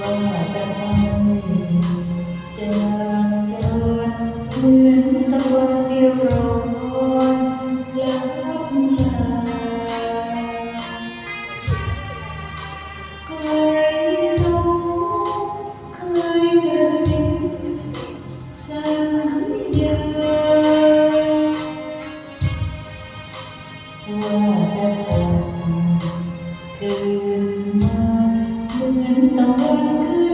ว่าจะทำจะจนเหมือนตะวันที่ร้อนลับตาใครรู้ใครกระซิสัญญาว่าจะทำคืน tão grande.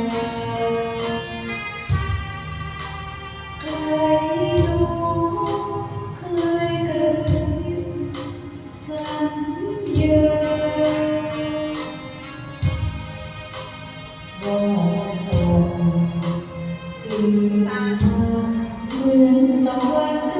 สร้างเหมืนตะวัน